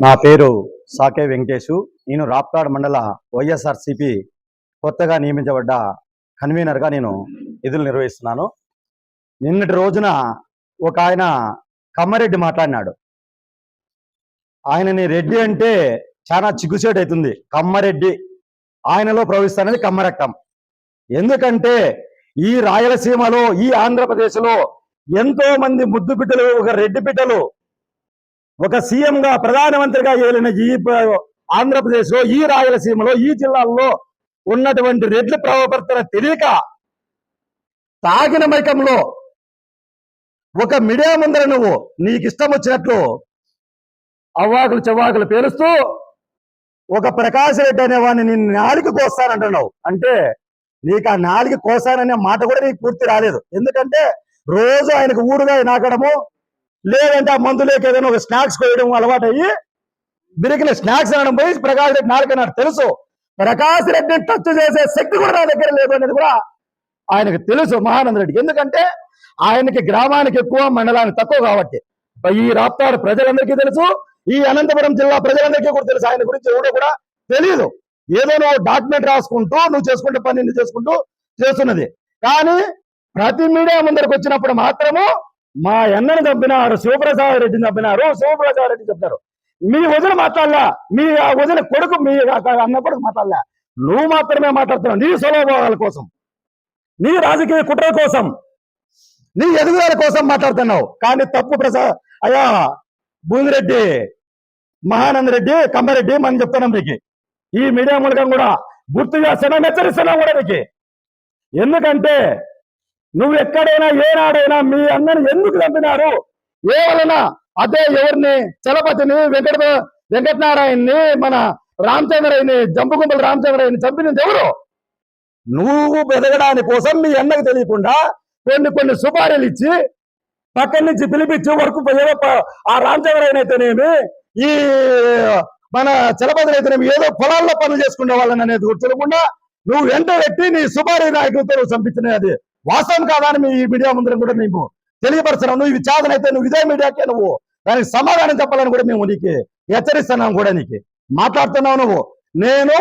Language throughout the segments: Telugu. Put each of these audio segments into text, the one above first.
నా పేరు సాకే వెంకటేషు నేను రాప్తాడ్ మండల వైఎస్ఆర్సిపి కొత్తగా నియమించబడ్డ కన్వీనర్గా నేను విధులు నిర్వహిస్తున్నాను. నిన్నటి రోజున ఒక ఆయన కమ్మారెడ్డి మాట్లాడినాడు. ఆయనని రెడ్డి అంటే చాలా చిగుసేటు అవుతుంది. కమ్మారెడ్డి ఆయనలో ప్రవహిస్తున్నది కమ్మరక్తం ఎందుకంటే ఈ రాయలసీమలో ఈ ఆంధ్రప్రదేశ్లో ఎంతో మంది ముద్దు బిడ్డలు ఒక రెడ్డి బిడ్డలు ఒక సీఎం గా ప్రధానమంత్రిగా ఏలిన ఈ ఆంధ్రప్రదేశ్లో ఈ రాయలసీమలో ఈ జిల్లాల్లో ఉన్నటువంటి రెడ్ల ప్రవర్తన తెలియక తాగిన మైకంలో ఒక మిడియా ముందర నువ్వు నీకు ఇష్టం వచ్చినట్లు అవ్వాకులు చెవ్వాకులు పేలుస్తూ ఒక ప్రకాశ్ రెడ్డి అనేవాడిని నేను నాలుగు కోస్తానంటున్నావు. అంటే నీకు ఆ నాలుగు కోసాననే మాట కూడా నీకు పూర్తి రాలేదు. ఎందుకంటే రోజు ఆయనకు ఊరుగా నాకడము లేదంటే ఆ మందులేక ఏదైనా ఒక స్నాక్స్ కోయడం అలవాటు అయ్యి బిరికిన స్నాక్స్ అనడం పోయి ప్రకాష్ రెడ్డి నాలుగు నాకు తెలుసు. ప్రకాష్ రెడ్డిని టచ్ చేసే శక్తి కూడా నా దగ్గర లేదు అనేది కూడా ఆయనకు తెలుసు మహానంద రెడ్డికి. ఎందుకంటే ఆయనకి గ్రామానికి ఎక్కువ మండలానికి తక్కువ కాబట్టి. ఈ రాప్తాడు ప్రజలందరికీ తెలుసు. ఈ అనంతపురం జిల్లా ప్రజలందరికీ కూడా తెలుసు. ఆయన గురించి ఎవరో కూడా తెలియదు ఏదో నువ్వు డాక్యుమెంట్ రాసుకుంటూ నువ్వు చేసుకుంటే పని నువ్వు చేసుకుంటూ చేస్తున్నది. కానీ ప్రతి మీడియా ముందరకు వచ్చినప్పుడు మాత్రము మా ఎన్నను చంపినారు శివప్రసాద్ రెడ్డిని చంపినారు శివప్రసాద్ రెడ్డి చెప్తారు. మీ వదిన మాట్లాడలా మీ ఆ వదిన కొడుకు మీ అన్న కొడుకు మాట్లాడలా. నువ్వు మాత్రమే మాట్లాడుతున్నావు నీ స్వభావాల కోసం నీ రాజకీయ కుట్ర కోసం నీ ఎదుగుదల కోసం మాట్లాడుతున్నావు. కానీ తప్పు ప్రసాద్ అయ్యా భూమిరెడ్డి మహానంద రెడ్డి కమ్మారెడ్డి మనం చెప్తున్నాం నీకు. ఈ మీడియా మూలకం కూడా గుర్తు చేస్తున్నాం హెచ్చరిస్తున్నాం కూడా నీకు. ఎందుకంటే నువ్వు ఎక్కడైనా ఏనాడైనా మీ అన్నని ఎందుకు చంపినారు? ఏ వలన అదే ఎవరిని చలపతిని వెంకట వెంకటనారాయణని మన రామచంద్రయ్యని జంపుకుంపల రామచంద్రయ్యని చంపినది ఎవరు? నువ్వు బెదగడాని కోసం మీ అన్నకు తెలియకుండా కొన్ని కొన్ని సుపారీలు ఇచ్చి పక్కన నుంచి పిలిపించి వరకు ఏదో ఆ రామచంద్రయ్యనైతేనేమి ఈ మన చలపతి అయితేనేమి ఏదో పొలాల్లో పనులు చేసుకునే వాళ్ళని అనేది తెలియకుండా నువ్వు వెంట పెట్టి నీ సుపారీ నాయకులతో చంపించినది చంపించిన అది. వాస్తవం కాదని మీ ఈ మీడియా ముందర కూడా నీకు తెలియపరచడం నువ్వు ఇవి చాదనైతే నువ్వు ఇదే మీడియాకే నువ్వు. దానికి సమాధానం చెప్పాలని కూడా మేము నీకు హెచ్చరిస్తున్నాం కూడా నీకు. మాట్లాడుతున్నావు నువ్వు. నేను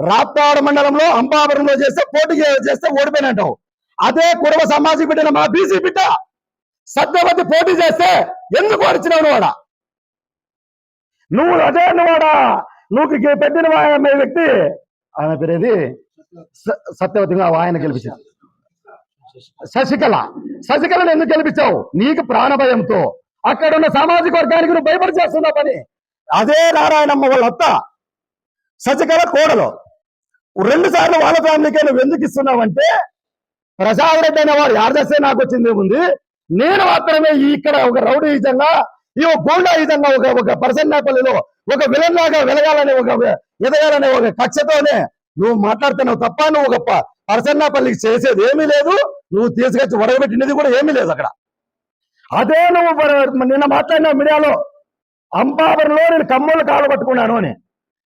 రాప్తాడు మండలంలో అంబాపురంలో చేస్తే పోటీ చేస్తే ఓడిపోయినంటావు. అదే కుటుంబ సమాజం బిడ్డన మా బీసీ బిడ్డ సత్యవతి పోటీ చేస్తే ఎందుకు ఓడిచినావు నువ్వు నువ్వు అదే నువ్వాడా నువ్వు పెట్టిన వ్యక్తి ఆయన పేరేది స- సత్యవతిగా ఆయన గెలిపించాను శశికళ. శశికళను ఎందుకు గెలిపించావు? నీకు ప్రాణభయంతో. అక్కడ ఉన్న సామాజిక వర్గానికి నువ్వు భయపడి చేస్తున్నా పని. అదే నారాయణమ్మ వాళ్ళ అత్త శశికళ కోడలు. రెండు సార్లు వాళ్ళ ఫ్యామిలీకే నువ్వు ఎందుకు ఇస్తున్నావంటే ప్రసాద్ రెడ్డి అనే వాడు యారు నాకు వచ్చింది ఉంది నేను మాత్రమే ఇక్కడ ఒక రౌడీ ఈజంగా ఈ గోండా ఈజంగా ఒక ఒక పర్సన్నాపల్లిలో ఒక విలన్ లాగా వెలగాలనే ఒక ఎదగాలనే ఒక కక్షతోనే నువ్వు మాట్లాడుతున్నావు తప్ప నువ్వు ఒక ప- పర్సన్నాపల్లికి చేసేది ఏమీ లేదు. నువ్వు తీసుకొచ్చి వడగబెట్టినది కూడా ఏమీ లేదు అక్కడ. అదే నువ్వు నిన్న మాట్లాడిన మీడియాలో అంబాబరంలో నేను కమ్మలు కాలు పట్టుకున్నాను అని.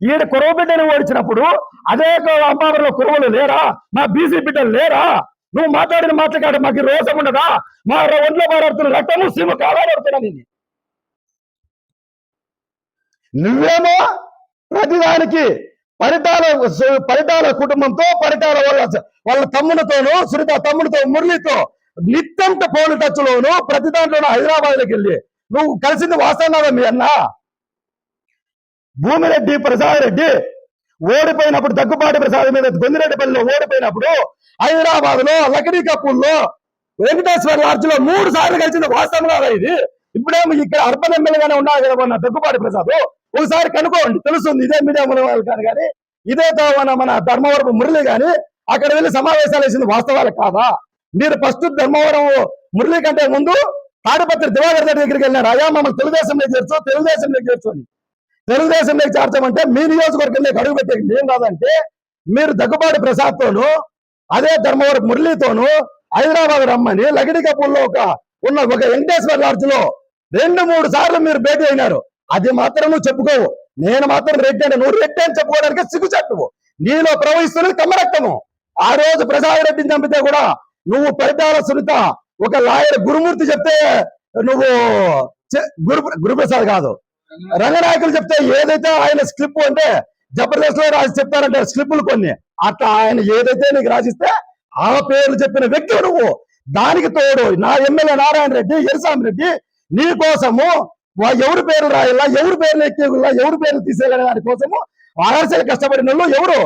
ఈయన కురవ బిడ్డను ఓడిచినప్పుడు అదే అంబాబరంలో కురవలు లేరా? మా బీసీ బిడ్డలు లేరా? నువ్వు మాట్లాడిన మాట్లాడ మాకు రోసం ఉండదా? మా ఒంట్లో మాట్లాడుతున్న రక్తము సీమ కాలాడుతున్నా నేను. నువ్వేమో ప్రతిదానికి పరిటాల పరిటాల కుటుంబంతో పరిటాల వాళ్ళ వాళ్ళ తమ్ముడితోనూ సునీత తమ్ముడితో మురళితో నిత్యంత ఫోన్ టచ్ లోను ప్రతి దాంట్లోనూ హైదరాబాద్లోకి వెళ్ళి నువ్వు కలిసింది వాస్తవనావా మీ అన్న. భూమిరెడ్డి ప్రసాద్ రెడ్డి ఓడిపోయినప్పుడు దగ్గుబాటి ప్రసాద్ మీద గొందిరెడ్డిపల్లిలో ఓడిపోయినప్పుడు హైదరాబాద్లో లకడీ కప్పుల్లో వెంకటేశ్వర లాడ్జ్లో మూడు సార్లు కలిసింది వాస్తవం కాదా ఇది. ఇప్పుడేమో ఇక్కడ అర్బన్ ఎమ్మెల్యేగానే ఉన్నారు కదా దగ్గుబాటి ప్రసాద్. ఒకసారి కనుక్కోండి తెలుస్తుంది. ఇదే మీడియా మన వాళ్ళు కాదు కానీ ఇదే మన మన ధర్మవరపు మురళి గాని అక్కడ వెళ్ళి సమావేశాలు వేసింది వాస్తవాలు కాదా? మీరు ఫస్ట్ ధర్మవరం మురళి కంటే ముందు తాడిపత్రి దివాకర్ రెడ్డి దగ్గరికి వెళ్ళినారు. అయ్యా మమ్మల్ని తెలుగుదేశంలో చేర్చు తెలుగుదేశంలో చేర్చు అని. తెలుగుదేశంలో చేర్చమంటే మీ నియోజకవర్గంలోకి అడుగు పెట్టేది ఏం కాదంటే మీరు దగ్గుబాటి ప్రసాద్తోను అదే ధర్మవరం మురళితోను హైదరాబాద్ రమ్మని లగిడి కపూర్లో ఒక ఉన్న ఒక వెంకటేశ్వర లాడ్జ్లో రెండు మూడు సార్లు మీరు భేటీ అయినారు. అది మాత్రం నువ్వు చెప్పుకోవు. నేను మాత్రం రెడ్డి అంటే నువ్వు రెడ్డి అని చెప్పుకోవడానికి సిగ్గుచెట్టువు నీలో ప్రవహిస్తున్నది కమ్మరక్తము. ఆ రోజు ప్రజారెడ్డిని చంపితే కూడా నువ్వు పరిటాల సునీత ఒక లాయర్ గురుమూర్తి చెప్తే నువ్వు గురు గురుప్రసాద్ కాదు. రంగనాయకులు చెప్తే ఏదైతే ఆయన స్లిప్ అంటే జబర్దస్త్లో రాసి చెప్తారంటే స్లిప్పులు కొన్ని. అట్లా ఆయన ఏదైతే నీకు రాసిస్తే ఆ పేర్లు చెప్పిన వ్యక్తి నువ్వు. దానికి తోడు నా ఎమ్మెల్యే నారాయణ రెడ్డి ఎరుసాం రెడ్డి నీ కోసము ఎవరు పేరు రాయాలా ఎవరు పేర్లు ఎక్కేలా ఎవరు పేర్లు తీసేయాలనే దానికోసము ఆర్ఆర్సీలు కష్టపడిన వాళ్ళు ఎవరు?